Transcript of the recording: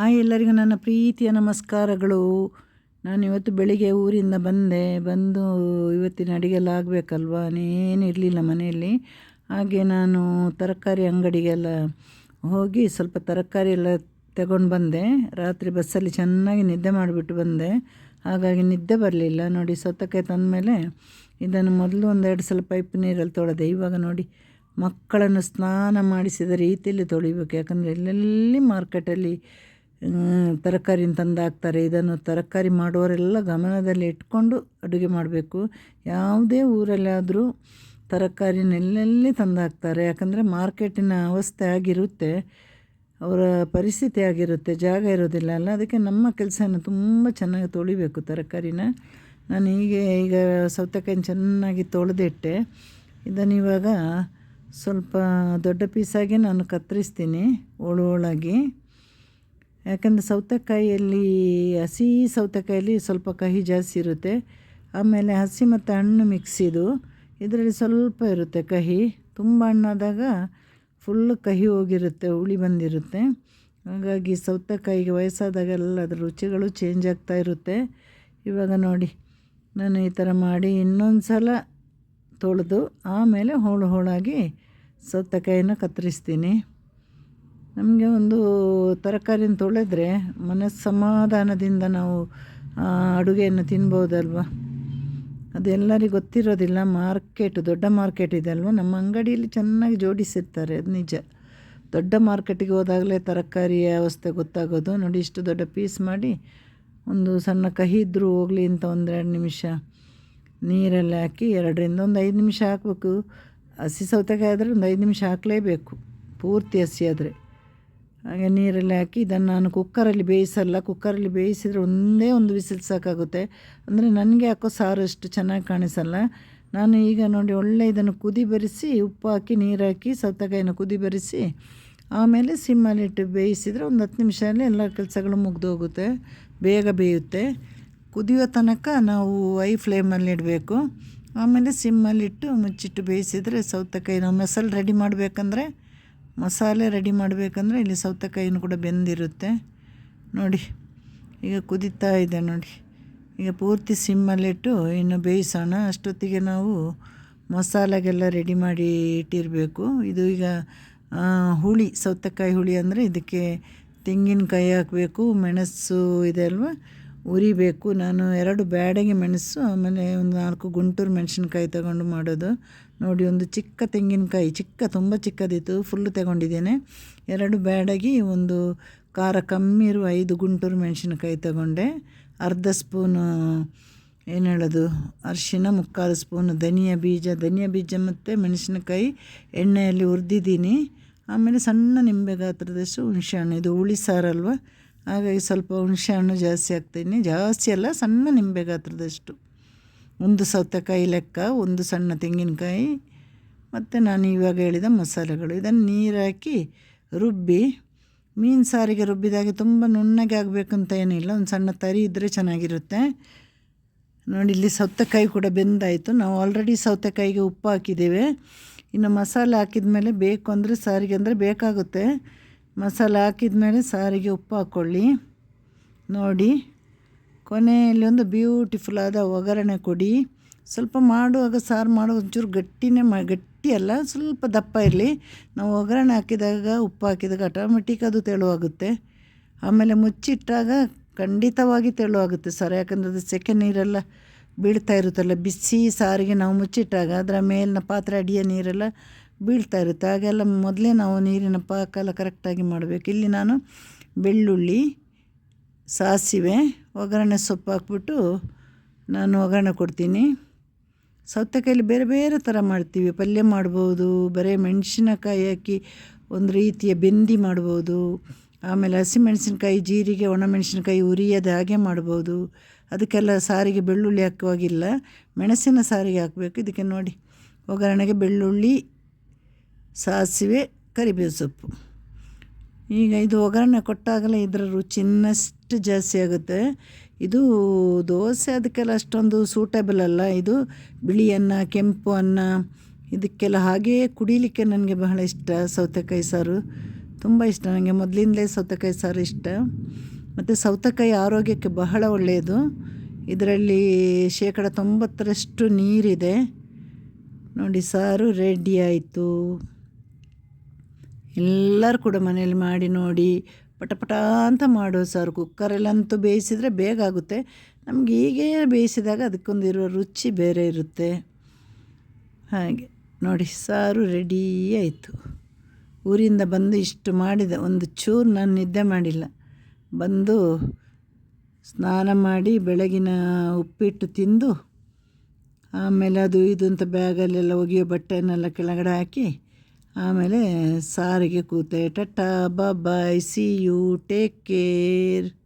Hi ಎಲ್ಲರಿಗೂ ನನ್ನ ಪ್ರೀತಿಯ ನಮಸ್ಕಾರಗಳು. ನಾನು ಇವತ್ತು ಬೆಳಿಗ್ಗೆ ಊರಿಂದ ಬಂದೆ. ಬಂದು ಇವತ್ತಿನ ಅಡಿಗೆಲ್ಲ ಆಗಬೇಕಲ್ವ? ಏನು ಇರಲಿಲ್ಲ ಮನೆಯಲ್ಲಿ. ಹಾಗೆ ನಾನು ತರಕಾರಿ ಅಂಗಡಿಗೆಲ್ಲ ಹೋಗಿ ಸ್ವಲ್ಪ ತರಕಾರಿ ಎಲ್ಲ ತಗೊಂಡು ಬಂದೆ. ರಾತ್ರಿ ಬಸ್ಸಲ್ಲಿ ಚೆನ್ನಾಗಿ ನಿದ್ದೆ ಮಾಡಿಬಿಟ್ಟು ಬಂದೆ. ಹಾಗಾಗಿ ನಿದ್ದೆ ಬರಲಿಲ್ಲ. ನೋಡಿ ಸೌತೆಕಾಯಿ ತಂದಮೇಲೆ ಇದನ್ನು ಮೊದಲು ಒಂದೆರಡು ಸಲ ಪೈಪ್ ನೀರಲ್ಲಿ ತೊಳೆದೆ. ಇವಾಗ ನೋಡಿ ಮಕ್ಕಳನ್ನು ಸ್ನಾನ ಮಾಡಿಸಿದ ರೀತಿಯಲ್ಲಿ ತೊಳಿಬೇಕು ಯಾಕಂದರೆ ಎಲ್ಲೆಲ್ಲಿ ಮಾರ್ಕೆಟಲ್ಲಿ ತರಕಾರಿನ ತಂದು ಹಾಕ್ತಾರೆ ಇದನ್ನು ತರಕಾರಿ ಮಾಡುವರೆಲ್ಲ ಗಮನದಲ್ಲಿ ಇಟ್ಕೊಂಡು ಅಡುಗೆ ಮಾಡಬೇಕು. ಯಾವುದೇ ಊರಲ್ಲಾದರೂ ತರಕಾರಿನ ಎಲ್ಲೆಲ್ಲಿ ತಂದು ಹಾಕ್ತಾರೆ ಯಾಕಂದರೆ ಮಾರ್ಕೆಟಿನ ಅವಸ್ಥೆ ಆಗಿರುತ್ತೆ. ಅವರ ಪರಿಸ್ಥಿತಿ ಆಗಿರುತ್ತೆ. ಜಾಗ ಇರೋದಿಲ್ಲ ಅಲ್ಲ. ಅದಕ್ಕೆ ನಮ್ಮ ಕೆಲಸನ ತುಂಬ ಚೆನ್ನಾಗಿ ತೊಳಿಬೇಕು ತರಕಾರಿನ. ನಾನು ಹೀಗೆ ಈಗ ಸೌತೆಕಾಯಿನ ಚೆನ್ನಾಗಿ ತೊಳೆದಿಟ್ಟೆ. ಇದನ್ನು ಇವಾಗ ಸ್ವಲ್ಪ ದೊಡ್ಡ ಪೀಸಾಗಿ ನಾನು ಕತ್ತರಿಸ್ತೀನಿ. ಹೋಳು ಹೋಳಾಗಿ ಯಾಕಂದರೆ ಸೌತೆಕಾಯಿಯಲ್ಲಿ, ಹಸಿ ಸೌತೆಕಾಯಲ್ಲಿ ಸ್ವಲ್ಪ ಕಹಿ ಜಾಸ್ತಿ ಇರುತ್ತೆ. ಆಮೇಲೆ ಹಸಿ ಮತ್ತು ಹಣ್ಣು ಮಿಕ್ಸಿದು ಇದರಲ್ಲಿ ಸ್ವಲ್ಪ ಇರುತ್ತೆ ಕಹಿ. ತುಂಬ ಹಣ್ಣಾದಾಗ ಫುಲ್ಲು ಕಹಿ ಹೋಗಿರುತ್ತೆ, ಹುಳಿ ಬಂದಿರುತ್ತೆ. ಹಾಗಾಗಿ ಸೌತೆಕಾಯಿಗೆ ವಯಸ್ಸಾದಾಗೆಲ್ಲ ಅದರ ರುಚಿಗಳು ಚೇಂಜ್ ಆಗ್ತಾ ಇರುತ್ತೆ. ಇವಾಗ ನೋಡಿ, ನಾನು ಈ ಥರ ಮಾಡಿ ಇನ್ನೊಂದು ಸಲ ತೊಳೆದು ಆಮೇಲೆ ಹೋಳು ಹೋಳಾಗಿ ಸೌತೆಕಾಯಿನ ಕತ್ತರಿಸ್ತೀನಿ. ನಮಗೆ ಒಂದು ತರಕಾರಿನ ತೊಳೆದ್ರೆ ಮನಸ್ಸಮಾಧಾನದಿಂದ ನಾವು ಅಡುಗೆಯನ್ನು ತಿನ್ಬೋದಲ್ವ? ಅದೆಲ್ಲರಿಗೂ ಗೊತ್ತಿರೋದಿಲ್ಲ, ಮಾರ್ಕೆಟ್, ದೊಡ್ಡ ಮಾರ್ಕೆಟ್ ಇದೆ ಅಲ್ವ? ನಮ್ಮ ಅಂಗಡಿಯಲ್ಲಿ ಚೆನ್ನಾಗಿ ಜೋಡಿಸಿರ್ತಾರೆ, ಅದು ನಿಜ. ದೊಡ್ಡ ಮಾರ್ಕೆಟಿಗೆ ಹೋದಾಗಲೇ ತರಕಾರಿಯ ವ್ಯವಸ್ಥೆ ಗೊತ್ತಾಗೋದು. ನೋಡಿ, ಇಷ್ಟು ದೊಡ್ಡ ಪೀಸ್ ಮಾಡಿ ಒಂದು ಸಣ್ಣ ಕಹಿ ಇದ್ದರೂ ಹೋಗಲಿ ಅಂತ ಒಂದೆರಡು ನಿಮಿಷ ನೀರಲ್ಲಿ ಹಾಕಿ ಎರಡರಿಂದ ಒಂದು ಐದು ನಿಮಿಷ ಹಾಕಬೇಕು. ಹಸಿ ಸೌತೆಕಾಯಿ ಆದರೆ ಒಂದು ಐದು ನಿಮಿಷ ಹಾಕಲೇಬೇಕು, ಪೂರ್ತಿ ಹಸಿ ಆದರೆ. ಹಾಗೆ ನೀರಲ್ಲಿ ಹಾಕಿ ಇದನ್ನು ನಾನು ಕುಕ್ಕರಲ್ಲಿ ಬೇಯಿಸಲ್ಲ. ಕುಕ್ಕರಲ್ಲಿ ಬೇಯಿಸಿದರೆ ಒಂದೇ ಒಂದು ವಿಸಿಲ್ ಸಾಕಾಗುತ್ತೆ. ಅಂದರೆ ನನಗೆ ಹಾಕೋ ಸಾರು ಅಷ್ಟು ಚೆನ್ನಾಗಿ ಕಾಣಿಸಲ್ಲ. ನಾನು ಈಗ ನೋಡಿ ಒಳ್ಳೆ ಇದನ್ನು ಕುದಿ ಬರಿಸಿ ಉಪ್ಪು ಹಾಕಿ, ನೀರು ಹಾಕಿ, ಸೌತೆಕಾಯಿನ ಕುದಿ ಬರಿಸಿ, ಆಮೇಲೆ ಸಿಮ್ಮಲ್ಲಿಟ್ಟು ಬೇಯಿಸಿದರೆ ಒಂದು ಹತ್ತು ನಿಮಿಷದಲ್ಲಿ ಎಲ್ಲ ಕೆಲಸಗಳು ಮುಗಿದೋಗುತ್ತೆ ಬೇಗ ಬೇಯುತ್ತೆ. ಕುದಿಯೋ ತನಕ ನಾವು ಐ ಫ್ಲೇಮಲ್ಲಿ ಇಡಬೇಕು. ಆಮೇಲೆ ಸಿಮ್ಮಲ್ಲಿಟ್ಟು ಮುಚ್ಚಿಟ್ಟು ಬೇಯಿಸಿದರೆ ಸೌತೆಕಾಯಿ ನಾವು ಮಸಾಲೆ ರೆಡಿ ಮಾಡಬೇಕಂದ್ರೆ ಮಸಾಲೆ ರೆಡಿ ಮಾಡಬೇಕಂದ್ರೆ ಇಲ್ಲಿ ಸೌತೆಕಾಯಿನೂ ಕೂಡ ಬೆಂದಿರುತ್ತೆ. ನೋಡಿ, ಈಗ ಕುದೀತಾ ಇದೆ ನೋಡಿ. ಈಗ ಪೂರ್ತಿ ಸಿಮ್ಮಲ್ಲಿಟ್ಟು ಇನ್ನು ಬೇಯಿಸೋಣ. ಅಷ್ಟೊತ್ತಿಗೆ ನಾವು ಮಸಾಲೆಗೆಲ್ಲ ರೆಡಿ ಮಾಡಿ ಇಟ್ಟಿರಬೇಕು. ಇದು ಈಗ ಹುಳಿ, ಸೌತೆಕಾಯಿ ಹುಳಿ ಅಂದರೆ ಇದಕ್ಕೆ ತೆಂಗಿನಕಾಯಿ ಹಾಕಬೇಕು, ಮೆಣಸು ಇದೆ ಅಲ್ವಾ? ಉರಿಬೇಕು. ನಾನು ಎರಡು ಬ್ಯಾಡಗೆ ಮೆಣಸು, ಆಮೇಲೆ ಒಂದು ನಾಲ್ಕು ಗುಂಟೂರು ಮೆಣಸಿನ್ಕಾಯಿ ತಗೊಂಡು ಮಾಡೋದು. ನೋಡಿ, ಒಂದು ಚಿಕ್ಕ ತೆಂಗಿನಕಾಯಿ, ಚಿಕ್ಕ, ತುಂಬ ಚಿಕ್ಕದಿತ್ತು ಫುಲ್ಲು ತಗೊಂಡಿದ್ದೇನೆ. ಎರಡು ಬ್ಯಾಡಗಿ, ಒಂದು ಖಾರ ಕಮ್ಮಿ ಇರುವ ಐದು ಗುಂಟೂರು ಮೆಣಸಿನಕಾಯಿ ತಗೊಂಡೆ. ಅರ್ಧ ಸ್ಪೂನು, ಏನು ಹೇಳೋದು, ಅರಿಶಿನ, ಮುಕ್ಕಾಲು ಸ್ಪೂನು ಧನಿಯಾ ಬೀಜ. ಧನಿಯಾ ಬೀಜ ಮತ್ತು ಮೆಣಸಿನಕಾಯಿ ಎಣ್ಣೆಯಲ್ಲಿ ಹುರಿದಿದ್ದೀನಿ. ಆಮೇಲೆ ಸಣ್ಣ ನಿಂಬೆ ಗಾತ್ರದಷ್ಟು ಹುಣಸೆ ಹಣ್ಣು. ಇದು ಹುಳಿ ಸಾರಲ್ವ ಹಾಗಾಗಿ ಸ್ವಲ್ಪ ಹುಣಸೆ ಹಣ್ಣು ಜಾಸ್ತಿ ಹಾಕ್ತೀನಿ. ಜಾಸ್ತಿ ಅಲ್ಲ, ಸಣ್ಣ ನಿಂಬೆ ಗಾತ್ರದಷ್ಟು. ಒಂದು ಸೌತೆಕಾಯಿ ಲೆಕ್ಕ, ಒಂದು ಸಣ್ಣ ತೆಂಗಿನಕಾಯಿ, ಮತ್ತು ನಾನು ಇವಾಗ ಹೇಳಿದ ಮಸಾಲೆಗಳು. ಇದನ್ನು ನೀರಾಕಿ ರುಬ್ಬಿ, ಮೀನು ಸಾರಿಗೆ ರುಬ್ಬಿದಾಗೆ ತುಂಬ ನುಣ್ಣಗೆ ಆಗಬೇಕಂತ ಏನಿಲ್ಲ, ಒಂದು ಸಣ್ಣ ತರಿ ಇದ್ದರೆ ಚೆನ್ನಾಗಿರುತ್ತೆ. ನೋಡಿ, ಇಲ್ಲಿ ಸೌತೆಕಾಯಿ ಕೂಡ ಬೆಂದಾಯಿತು. ನಾವು ಆಲ್ರೆಡಿ ಸೌತೆಕಾಯಿಗೆ ಉಪ್ಪು ಹಾಕಿದ್ದೇವೆ. ಇನ್ನು ಮಸಾಲೆ ಹಾಕಿದ ಮೇಲೆ ಬೇಕು ಅಂದರೆ ಸಾರಿಗೆ ಅಂದರೆ ಬೇಕಾಗುತ್ತೆ. ಮಸಾಲೆ ಹಾಕಿದ ಮೇಲೆ ಸಾರಿಗೆ ಉಪ್ಪು ಹಾಕ್ಕೊಳ್ಳಿ ನೋಡಿ. ಕೊನೆಯಲ್ಲಿ ಒಂದು ಬ್ಯೂಟಿಫುಲ್ ಆದ ಒಗ್ಗರಣೆ ಕೊಡಿ. ಸ್ವಲ್ಪ ಮಾಡುವಾಗ ಸಾರು ಮಾಡುವ ಒಂಚೂರು ಗಟ್ಟಿನೇ ಮಾ, ಗಟ್ಟಿ ಅಲ್ಲ, ಸ್ವಲ್ಪ ದಪ್ಪ ಇರಲಿ. ನಾವು ಒಗ್ಗರಣೆ ಹಾಕಿದಾಗ, ಉಪ್ಪು ಹಾಕಿದಾಗ ಆಟೋಮೆಟಿಕ್ ಅದು ತೆಳುವಾಗುತ್ತೆ. ಆಮೇಲೆ ಮುಚ್ಚಿಟ್ಟಾಗ ಖಂಡಿತವಾಗಿ ತೆಳುವಾಗುತ್ತೆ ಸರ್, ಯಾಕಂದರೆ ಅದು ಸೆಕೆ ನೀರೆಲ್ಲ ಬೀಳ್ತಾ ಇರುತ್ತಲ್ಲ, ಬಿಸಿ ಸಾರಿಗೆ ನಾವು ಮುಚ್ಚಿಟ್ಟಾಗ ಅದರ ಮೇಲಿನ ಪಾತ್ರೆ, ಅಡಿಯ ನೀರೆಲ್ಲ ಬೀಳ್ತಾ ಇರುತ್ತೆ. ಹಾಗೆಲ್ಲ ಮೊದಲೇ ನಾವು ನೀರಿನ ಪಾಕ ಎಲ್ಲ ಕರೆಕ್ಟಾಗಿ ಮಾಡಬೇಕು. ಇಲ್ಲಿ ನಾನು ಬೆಳ್ಳುಳ್ಳಿ ಸಾಸಿವೆ, ಒಗ್ಗರಣೆ ಸೊಪ್ಪು ಹಾಕ್ಬಿಟ್ಟು ನಾನು ಒಗ್ಗರಣೆ ಕೊಡ್ತೀನಿ. ಸೌತೆಕಾಯಲ್ಲಿ ಬೇರೆ ಬೇರೆ ಥರ ಮಾಡ್ತೀವಿ. ಪಲ್ಯ ಮಾಡ್ಬೋದು, ಬರೇ ಮೆಣಸಿನಕಾಯಿ ಹಾಕಿ ಒಂದು ರೀತಿಯ ಬೆಂದಿ ಮಾಡ್ಬೋದು. ಆಮೇಲೆ ಹಸಿಮೆಣಸಿನ್ಕಾಯಿ, ಜೀರಿಗೆ, ಒಣಮೆಣಸಿನ್ಕಾಯಿ ಉರಿಯದ ಹಾಗೆ ಮಾಡ್ಬೋದು. ಅದಕ್ಕೆಲ್ಲ ಸಾರಿಗೆ ಬೆಳ್ಳುಳ್ಳಿ ಹಾಕುವಾಗಿಲ್ಲ. ಮೆಣಸಿನ ಸಾರಿಗೆ ಹಾಕಬೇಕು. ಇದಕ್ಕೆ ನೋಡಿ. ಒಗ್ಗರಣೆಗೆ ಬೆಳ್ಳುಳ್ಳಿ, ಸಾಸಿವೆ, ಕರಿಬೇವು ಸೊಪ್ಪು. ಈಗ ಇದು ಒಗ್ಗರಣೆ ಕೊಟ್ಟಾಗಲೇ ಇದರ ರುಚಿ ಇನ್ನಷ್ಟು ಜಾಸ್ತಿ ಆಗುತ್ತೆ. ಇದು ದೋಸೆ ಅದಕ್ಕೆಲ್ಲ ಅಷ್ಟೊಂದು ಸೂಟೇಬಲ್ ಅಲ್ಲ. ಇದು ಬಿಳಿ ಅನ್ನ, ಕೆಂಪು ಅನ್ನ, ಇದಕ್ಕೆಲ್ಲ ಹಾಗೇ ಕುಡಿಲಿಕ್ಕೆ ನನಗೆ ಬಹಳ ಇಷ್ಟ ಸೌತೆಕಾಯಿ ಸಾರು. ತುಂಬ ಇಷ್ಟ ನನಗೆ ಮೊದಲಿಂದಲೇ ಸೌತೆಕಾಯಿ ಸಾರು ಇಷ್ಟ. ಮತ್ತು ಸೌತೆಕಾಯಿ ಆರೋಗ್ಯಕ್ಕೆ ಬಹಳ ಒಳ್ಳೆಯದು. ಇದರಲ್ಲಿ ಶೇಕಡ ತೊಂಬತ್ತರಷ್ಟು ನೀರಿದೆ. ನೋಡಿ ಸಾರು ರೆಡಿ ಆಯಿತು. ಎಲ್ಲರೂ ಕೂಡ ಮನೇಲಿ ಮಾಡಿ ನೋಡಿ, ಪಟ ಪಟ ಅಂತ ಮಾಡೋ ಸಾರು. ಕುಕ್ಕರಲ್ಲಂತೂ ಬೇಯಿಸಿದರೆ ಬೇಗ ಆಗುತ್ತೆ. ನಮಗೆ ಹೀಗೆ ಬೇಯಿಸಿದಾಗ ಅದಕ್ಕೊಂದು ಇರುವ ರುಚಿ ಬೇರೆ ಇರುತ್ತೆ. ಹಾಗೆ ನೋಡಿ, ಸಾರು ರೆಡಿ ಆಯಿತು. ಊರಿಂದ ಬಂದು ಇಷ್ಟು ಮಾಡಿದೆ ಒಂದು ಚೂರು ನಾನು ನಿದ್ದೆ ಮಾಡಿಲ್ಲ. ಬಂದು ಸ್ನಾನ ಮಾಡಿ ಬೆಳಗಿನ ಉಪ್ಪಿಟ್ಟು ತಿಂದು, ಆಮೇಲೆ ಅದು ಇದು ಅಂತ ಬ್ಯಾಗಲ್ಲೆಲ್ಲ ಒಗೆಯೋ ಬಟ್ಟೆನೆಲ್ಲ ಕೆಳಗಡೆ ಹಾಕಿ ಆಮೇಲೆ ಸಾರಿಗೆ ಕೂತೆ ta ta bye see you take care.